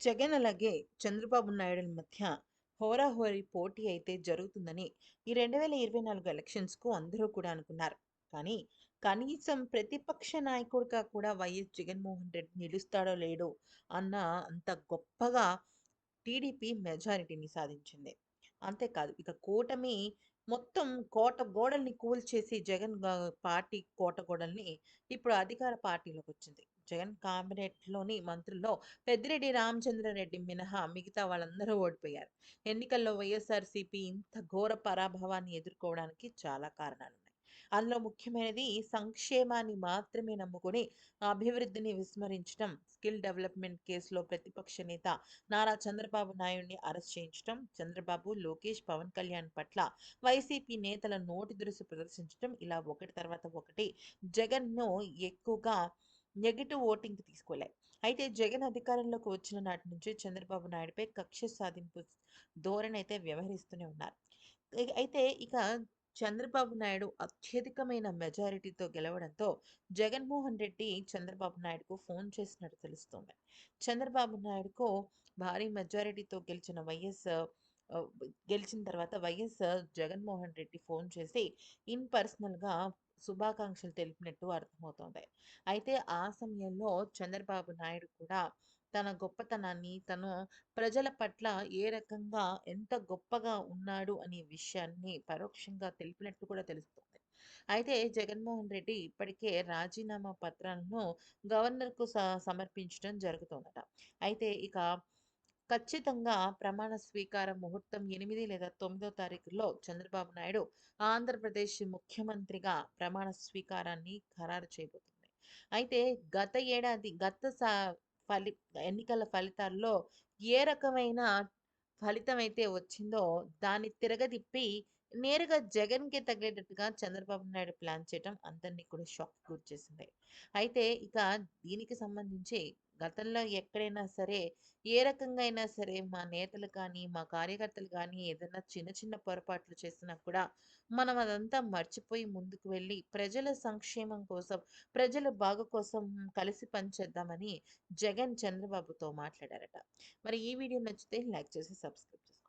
జగన్ అలాగే చంద్రబాబు నాయుడుల మధ్య హోరాహోరీ పోటీ అయితే జరుగుతుందని ఈ రెండు వేల ఇరవై నాలుగు ఎలక్షన్స్కు అందరూ కూడా అనుకున్నారు. కానీ కనీసం ప్రతిపక్ష నాయకుడిగా కూడా వైఎస్ జగన్మోహన్ రెడ్డి నిలుస్తాడో లేడో అన్న అంత గొప్పగా టీడీపీ మెజారిటీని సాధించింది. అంతేకాదు ఇక కూటమి మొత్తం కోట గోడల్ని కూల్చేసి జగన్ గా- పార్టీ కోట గోడల్ని ఇప్పుడు అధికార పార్టీలోకి వచ్చింది జగన్లోని మంత్రుల్లో పెద్దిరెడ్డి రామచంద్రారెడ్డి మినహా మిగతా వాళ్ళందరూ ఓడిపోయారు. ఎన్నికల్లో వైఎస్ఆర్సీపీ ఇంత ఘోర పరాభవాన్ని ఎదుర్కోవడానికి చాలా కారణాలు ఉన్నాయి అందులో ముఖ్యమైనది సంక్షేమాన్ని మాత్రమే నమ్ముకుని అభివృద్ధిని విస్మరించడం స్కిల్ డెవలప్మెంట్ కేసులో ప్రతిపక్ష నేత నారా చంద్రబాబు నాయుడిని అరెస్ట్ చేయించడం చంద్రబాబు లోకేష్ పవన్ కళ్యాణ్ పట్ల వైసీపీ నేతల నోటి దురుసు ప్రదర్శించడం ఇలా ఒకటి తర్వాత ఒకటి జగన్ను ఎక్కువగా నెగిటివ్ ఓటింగ్కి తీసుకోలే. అయితే జగన్ అధికారంలోకి వచ్చిన నాటి నుంచి చంద్రబాబు నాయుడుపై కక్ష సాధింపు ధోరణి అయితే వ్యవహరిస్తూనే ఉన్నారు. అయితే ఇక చంద్రబాబు నాయుడు అత్యధికమైన మెజారిటీతో గెలవడంతో జగన్మోహన్ రెడ్డి చంద్రబాబు నాయుడుకు ఫోన్ చేసినట్టు తెలుస్తోంది. చంద్రబాబు నాయుడుకు భారీ మెజారిటీతో గెలిచిన వైఎస్ గెలిచిన తర్వాత వైఎస్ జగన్మోహన్ రెడ్డి ఫోన్ చేసి ఇన్ పర్సనల్గా శుభాకాంక్షలు తెలిపినట్టు అర్థమవుతోంది. అయితే ఆ సమయంలో చంద్రబాబు నాయుడు కూడా తన గొప్పతనాన్ని తను ప్రజల పట్ల ఏ రకంగా ఎంత గొప్పగా ఉన్నాడు అనే విషయాన్ని పరోక్షంగా తెలిపినట్టు కూడా తెలుస్తుంది. అయితే జగన్మోహన్ రెడ్డి ఇప్పటికే రాజీనామా పత్రాలను గవర్నర్కు సమర్పించడం జరుగుతుందట. అయితే ఇక ఖచ్చితంగా ప్రమాణ స్వీకార ముహూర్తం ఎనిమిది లేదా తొమ్మిదో తారీఖులో చంద్రబాబు నాయుడు ఆంధ్రప్రదేశ్ ముఖ్యమంత్రిగా ప్రమాణ స్వీకారాన్ని ఖరారు చేయబోతుంది అయితే గత ఏడాది గత సా ఫలి ఎన్నికల ఫలితాల్లో ఏ రకమైన ఫలితం అయితే వచ్చిందో దాన్ని తిరగదిప్పి నేరుగా జగన్కి తగిలేటట్టుగా చంద్రబాబు నాయుడు ప్లాన్ చేయడం అందరినీ కూడా షాక్ గురిచేసింది. అయితే ఇక దీనికి సంబంధించి గతంలో ఎక్కడైనా సరే ఏ రకంగా అయినా సరే మా నేతలు కానీ మా కార్యకర్తలు కానీ ఏదైనా చిన్న చిన్న పొరపాట్లు చేసినా కూడా మనం అదంతా మర్చిపోయి ముందుకు వెళ్ళి ప్రజల సంక్షేమం కోసం ప్రజల బాగు కోసం కలిసి పనిచేద్దామని జగన్ చంద్రబాబుతో మాట్లాడారట. మరి ఈ వీడియో నచ్చితే లైక్ చేసి సబ్స్క్రైబ్ చేసుకోండి.